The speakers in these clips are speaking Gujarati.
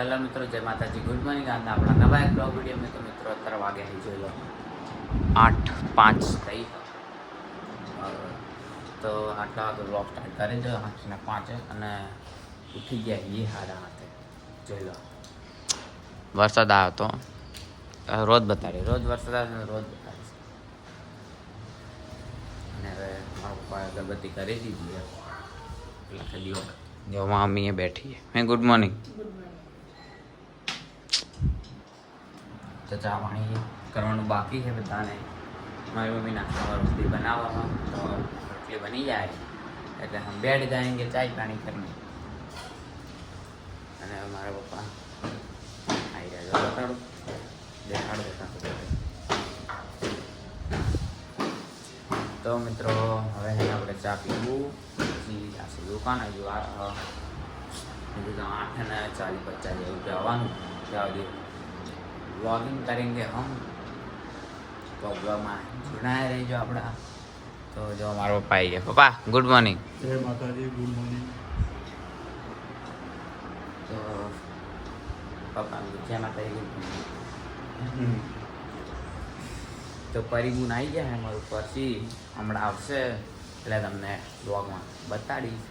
હેલો મિત્રો જય માતાજી. ગુડ મોર્નિંગ આજના આપણા નવા એક બ્લોગ વીડિયો મેં તો મિત્રો અત્યારે વાગે જોઈ લો. આઠ પાંચ. થઈ તો આટલા વાગે બ્લોગ સ્ટાર્ટ કરી દો આઠને પાંચે અને ઉઠી ગયા એ હારા હાથે. જોઈ લો. વરસાદ આવ્યો તો? રોજ બતાડી. રોજ વરસાદ આવે રોજ બતાડીશ અને હવે મારા પપ્પાએ અગરબત્તી કરી દીધી છે. એટલે દીવો જો મમ્મીએ બેઠી છે. મેં ગુડ મોર્નિંગ. તો ચા પાણી કરવાનું બાકી છે બધાને મારી મમ્મી નાસ્તા રોટલી બનાવવામાં તો રોટલી બની જાય એટલે હમ બેઠ જાયંગે ચાય પાણી કરીને અને મારા પપ્પા આવી છે બતાડું દેખાડું દેખાડું તો મિત્રો હવે આપણે ચા પીવું પછી આશી દુકાન હજુ હજુ આઠ ને ચાલીસ પચાસ જેવું જવાનું ત્યાં સુધી વ્લોગિંગ કરેંગે હમ તો બ્લોગમાં જોડાયા રહીજો આપણા. તો જો મારો પપ્પા આવી ગયા. પપ્પા ગુડ મોર્નિંગ જય માતાજી ગુડ મોર્નિંગ તો પપ્પા જય માતાજી તો પરિગુણ આવી ગયા મારું. પછી હમણાં આવશે એટલે તમને બ્લોગમાં બતાડીશ.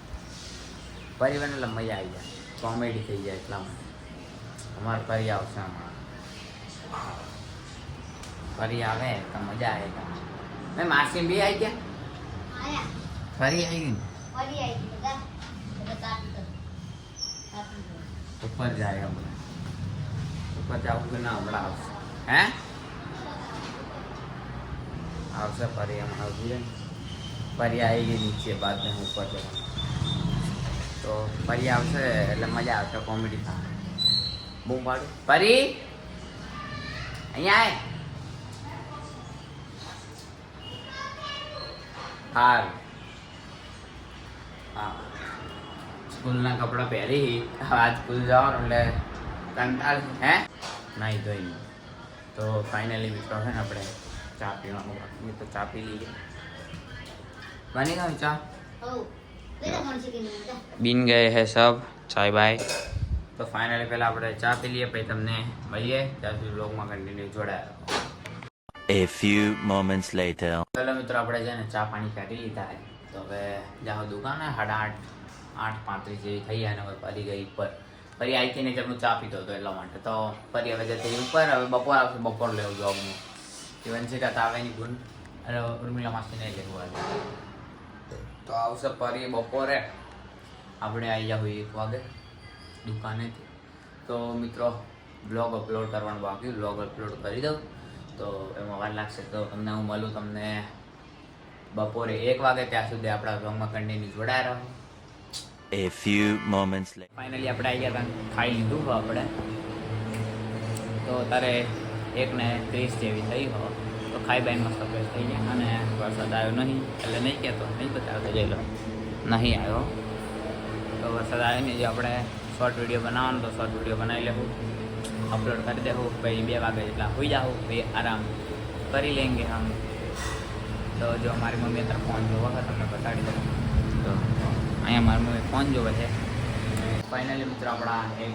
પરિવાર એટલે મજા આવી જાય. કોમેડી થઈ જાય એટલા માટે. અમારે ફરી આવશે હમણાં. ફરી આવે તો મજા આવે તમને મેં માસી બી આવી ગયા? આયા. ફરી આવી ગઈ ફરી આવી બધા. બધા તાપી કર તાપી કર ઉપર જાય હમણાં. ઉપર જાવ કે ના હમણાં આવશે. હે? આવશે ફરી હમણાં આવશે ફરી આવી ગઈ નીચે બાદ ને ઉપર જવાનું. તો ફરી આવશે એટલે મજા આવશે કોમેડી થાય. બૂમ પાડું. ફરી? અહીંયા આય હાલ હા સ્કૂલના કપડાં પહેરી આજ સ્કૂલ જવાનું એટલે કંટાળ હે નાઈ ધોઈને તો ફાઇનલી મિત્રો છે ને આપણે ચા પીવાનું બાકી તો ચા પી લઈએ બની ગયું ચા હો લેતા કોણ છે કે નહીં જા બીન ગયે હે સબ ચાય બાય તો ફાઇનલી પહેલાં આપણે ચા પી લઈએ પછી તમને મળીએ. ત્યાં સુધી બ્લોગમાં કન્ટિન્યુ જોડાયા A few moments later. ચલો મિત્રો આપણે છે ને ચા પાણી કરી લીધા તો હવે જાઓ દુકાને સાડા આઠ આઠ પાંત્રીસ જેવી થઈ અને હવે ફરી ગઈ ઉપર. ફરી આવી થઈને જમનું ચા પીતો હતો એટલા માટે. તો ફરી હવે જતી ઉપર. હવે બપોર આવશે બપોર લેવું જોબનું જીવન છે આવે નહીં ગુણ. અને ઉર્મિલા માસીને લેવું આવે તો આવશે ફરી બપોરે. આપણે આવી જાવ એક વાગે. દુકાનેથી તો મિત્રો બ્લોગ અપલોડ કરવાનું બાકી. બ્લોગ અપલોડ કરી દઉં. તો એમાં વાર લાગશે. તો તમને હું મળું તમને બપોરે એક વાગે ત્યાં સુધી આપણા બ્લોગમાં કન્ટિન્યુ જોડાયા રહો. A few moments later. Finally આપણે આવી ગયા હતા. ખાઈ લીધું આપણે. તો અત્યારે એક ને ત્રીસ જેવી થઈ હો. તો ખાઈ બાઈ મસ્ત ફ્રેશ થઈ ગયા. અને વરસાદ આવ્યો નહીં. એટલે નહીં કહેતો. નહીં બતાવતો. જઈ લો. નહીં આવ્યો. તો વરસાદ આવ્યો નહીં. જો આપણે શોર્ટ વીડિયો બનાવવાનો તો શોર્ટ વીડિયો બનાવી લેવું. અપલોડ કરી દેવું. પછી બે વાગે જેટલા હોઈ જાઓ પછી આરામ કરી લેંગે હમ તો જો મારી મમ્મી અત્યારે ફોન જોવા હોય તમને બતાડી દઉં. તો અહીંયા મારી મમ્મી ફોન જોવે છે. ફાઇનલી મિત્રો આપણા એક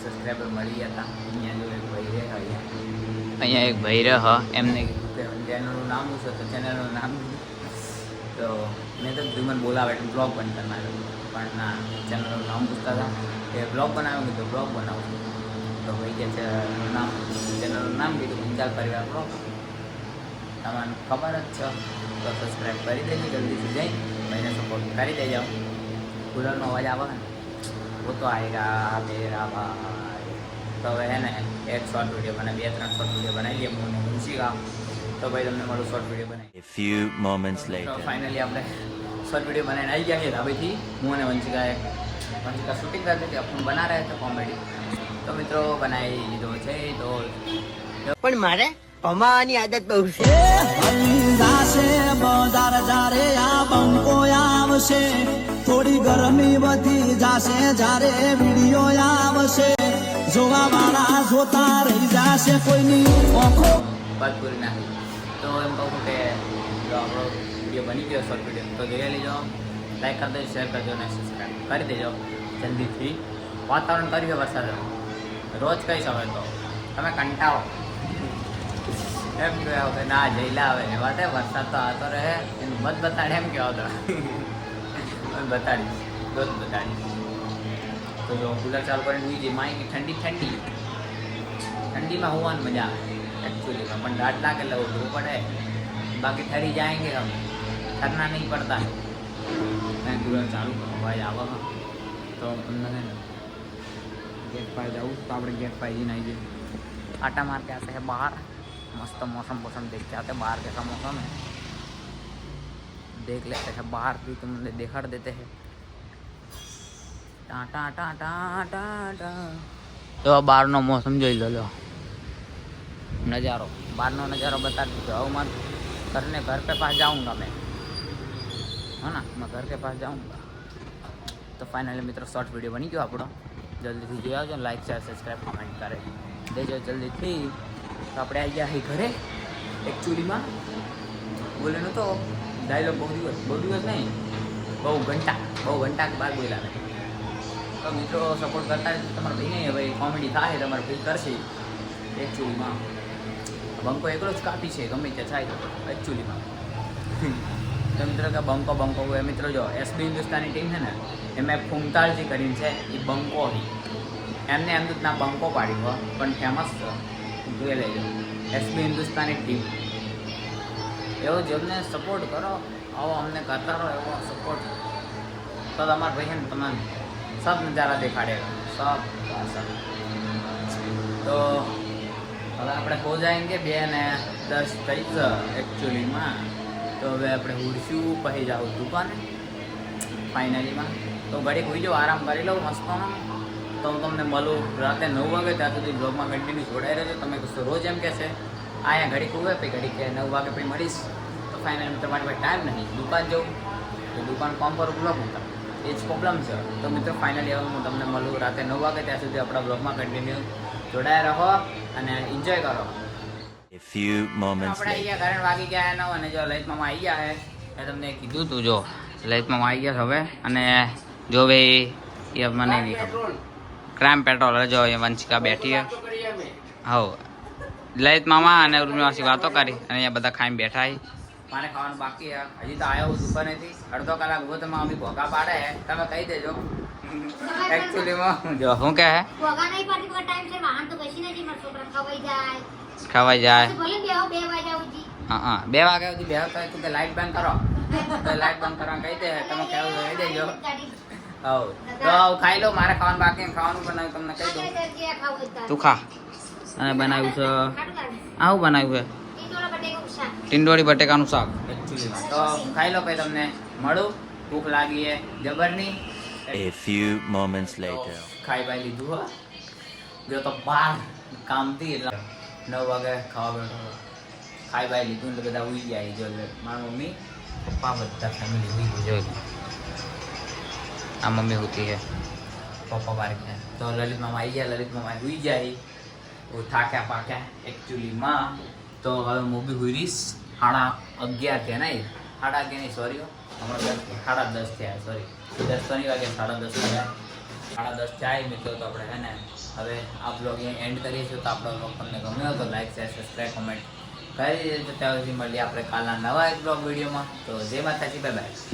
સબસ્ક્રાઈબર મળી ગયા હતા. અહીંયા જો એક ભાઈ રહે અહીંયા એક ભાઈ રહ એમને ચેનલનું નામ શું તો ચેનલનું નામ તો મેં તો મને બોલાવે એટલે બ્લોગ પણ કરનાર પણ ના ચેનલનું નામ પૂછતા હતા. કે બ્લોગ બનાવ્યો કીધું બ્લોગ બનાવું તો ભાઈ કે છે નામ ચેનલનું નામ કીધું હિંચાલ પરિવાર બ્લોગ. તમને ખબર જ છે તો સબસ્ક્રાઈબ કરી દેજો જલ્દીથી જઈ ભાઈને સપોર્ટ કરી દેજો. કુલરનો અવાજ આવે ને વો તો આવેગા મેરા ભાઈ. તો હવે હે ને એક શોર્ટ વીડિયો બનાવી બે ત્રણ શોર્ટ વીડિયો બનાવી લઈએ હું મુનશી ગામ તો ભાઈ તમને મારું શોર્ટ વીડિયો બનાવી. A few moments later. Finally આપણે શોર્ટ વીડિયો બનાવીને આવી ગયા છીએ ધાબેથી હું અને વંશિકાએ. પછી કસોટી કરતી હતી અપનું બના રહ્યા તો કોમેડી તો મિત્રો બનાવી લીધો છે તો. પણ મારે પમાવાની આદત બહુ છે. આવશે. થોડી ગરમી વધી જાશે જારે વીડિયો આવશે. જોવા વાળા જોતા રહી જાશે કોઈની ઓખો. વાત પૂરી નાખી તો એમ કહું કે આપણો વીડિયો બની ગયો શોર્ટ વીડિયો તો જોઈ લેજો લાઈક કરી દેજો શેર કરજો અને સબસ્ક્રાઈબ કરી દેજો. જલ્દીથી વાતાવરણ કર્યું છે વરસાદ. રોજ કહીશ હવે તો. તમે કંટાળો. એમ કહેવાય કે ના જઈલા આવે. ને વાત વરસાદ તો આવતો રહે. એનું મત બતાડે, એમ કહેવા તો. બતાડીશ, રોજ બતાડીશ. તો જો કુલર ચાલુ કરીને બીજી માય ઠંડી ઠંડી. ઠંડીમાં હોવાની મજા આવે. એકચ્યુઅલીમાં પણ દાટ લાગે એટલે ઉઠવું પડે. બાકી ઠરી જાયંગે હમ ઠરના નહીં પડતા. पड़ता है मैं कूलर चालू करो भाई आवा હા તો તમને છે ને ગેટ પર જવું તો આપણે ગેટ પર જઈને આવી જઈએ આટા मार के आते हैं बाहर मस्त मौसम मौसम देख के आते हैं बाहर कैसा मौसम है देख लेते हैं बाहर भी तुमने दिखाड़ देते हैं ટા ટા ટા ટા ટા ટા તો આ બહારનો મોસમ જોઈ લો લો नज़ारो बाहर नो नज़ारो बता दीजिए अब मैं करने घर पे पास जाऊंगा मैं है ना मैं घर के पास जाऊंगा તો ફાઇનલી મિત્રો શોર્ટ વિડીયો બની ગયો આપણો જલ્દીથી જોઈ આવજો લાઈક શેર સબસ્ક્રાઈબ કમેન્ટ કરે દેજો જલ્દીથી તો આપણે આવી ગયા અહીં ઘરે એકચ્યુઅલીમાં બોલેનો તો ડાયલોગ બહુ દિવસ બહુ દિવસ નહીં બહુ ઘંટા બહુ ઘંટા કે બાર બોલ્યા નહીં તો મિત્રો સપોર્ટ કરતા રહેજો. તમારા ભાઈને હવે કોમેડી થાય તમારા ભાઈ કરશે એકચ્યુઅલીમાં બંકો એકલો જ કાપી છે ગમે તે થાય તો એકચ્યુઅલીમાં તો મિત્રો કે બંકો બંકો હોય. મિત્રો જો એસબી હિન્દુસ્તાની ટીમ છે ને, એમાં ફૂમતાળજી કરીને છે, એ બંકો એમને એમ તો ના બંકો પાડી પણ ફેમસ છે. જોઈ લેજો એસબી હિન્દુસ્તાની ટીમ. એવો જેમને સપોર્ટ કરો. આવો અમને કરતા રહો, એવો સપોર્ટ તો તમારા ભાઈ ને તમને સબ નજારા દેખાડેગા સબ કા સબ. તો હવે આપણે હો જાયંગે બે ને દસ થઈ જ એકચ્યુઅલીમાં તો હવે આપણે ઉડશું, પછી જાઉં દુકાને. ફાઇનલીમાં તો ઘડીક હોઈ જાઉં આરામ કરી લઉં મસ્તોનો તો હું તમને મળું રાતે નવ વાગે, ત્યાં સુધી બ્લોગમાં કન્ટિન્યુ જોડાઈ રહેજો. તમે કશો રોજ એમ કહેશે, અહીંયા ઘડીક હોવે પછી ઘડીક કે નવ વાગે પછી મળીશ. તો ફાઇનલ તમારી પાસે ટાઈમ નહીં. દુકાન જવું. તો દુકાન કોમ પર બ્લોગ હતા એ જ પ્રોબ્લેમ છે. તો મિત્રો ફાઇનલી હવે હું તમને મળું રાતે નવ વાગે, ત્યાં સુધી આપણા બ્લોગમાં કન્ટિન્યુ જોડાયા રહો અને એન્જોય કરો. A few moments આપણે અહીંયા ઘરે વાગી ગયા નવ અને જો મામા આવી ગયા હે મેં તમને કીધું તું જો મામા આવી ગયા હવે અને જો ભાઈ એ મને નહીં ખબર. ક્રાઇમ પેટ્રોલ જો એ વંશિકા બેઠી હે. હવ. લલિત મામા અને ઉર્મિવાસી વાતો કરી અને અહીંયા બધા ખાઈને બેઠા હી. મારે ખાવાનું બાકી હે. હજી તો આવ્યો દુકાનેથી અડધો કલાક ઊભો તો મમ્મી ભોગા પાડે હે. તમે કહી દેજો. એકચ્યુઅલીમાં જો શું કહે હે? નહીં પાડી ટાઈમ છે વાહન તો બેસી નથી મારા છોકરા ખવાઈ જાય. ખવાઈ જાય. બે વાગ્યા સુધી. હા હા. બે વાગ્યા સુધી તું લાઈટ બંધ કરો. લાઈટ બંધ કરવા કહી દે. તમે કેવું તો કહી દેજો. હવ. તો હવે ખાઈ લો. મારે ખાવાનું બાકી ખાવાનું બનાવ્યું તમને કહી દઉં. ખાવું. તું ખા. અને બનાવ્યું છે? આવું બનાવ્યું છે. ટીંડોળી બટેકાનું શાક. તો ખાઈ લો પછી તમને. મળું. ભૂખ લાગી છે જબરની A few moments later. ખાઈ બાઈ લીધું હો. જો તો બાર કામથી એટલે નવ વાગે ખાવા બેઠો ખાઈ બાઈ લીધું એટલે બધા ઉઈ જાય જો મારા મમ્મી પપ્પા બધા ફેમિલી ઉઈ ગયું. આ મમ્મી હોતી હે. પપ્પા બાર ગયા. તો લલિત મામા આવી ગયા લલિત મામા ઉઈ જાય હું થાક્યા પાક્યા એકચ્યુઅલીમાં તો હવે હું બી હુઈ રહીશ સાડા અગિયાર થયા નહીં સાડા અગિયાર નહીં સોરી હમણાં દસ સાડા દસ થયા સોરી દસ તો નહીં વાગે સાડા દસ થયા. સાડા દસ થાય મિત્રો, તો આપણે હે ને હવે આ બ્લોગ એન્ડ કરીએ છીએ. તો આપણો બ્લોગ તમને ગમ્યો તો લાઈક શેર સબસ્ક્રાઈબ કમેન્ટ કરી દેજો. ત્યાં સુધી મળીએ આપણે કાલના નવા એક બ્લોગ વિડીયોમાં. તો જય માતાજી બાય બાય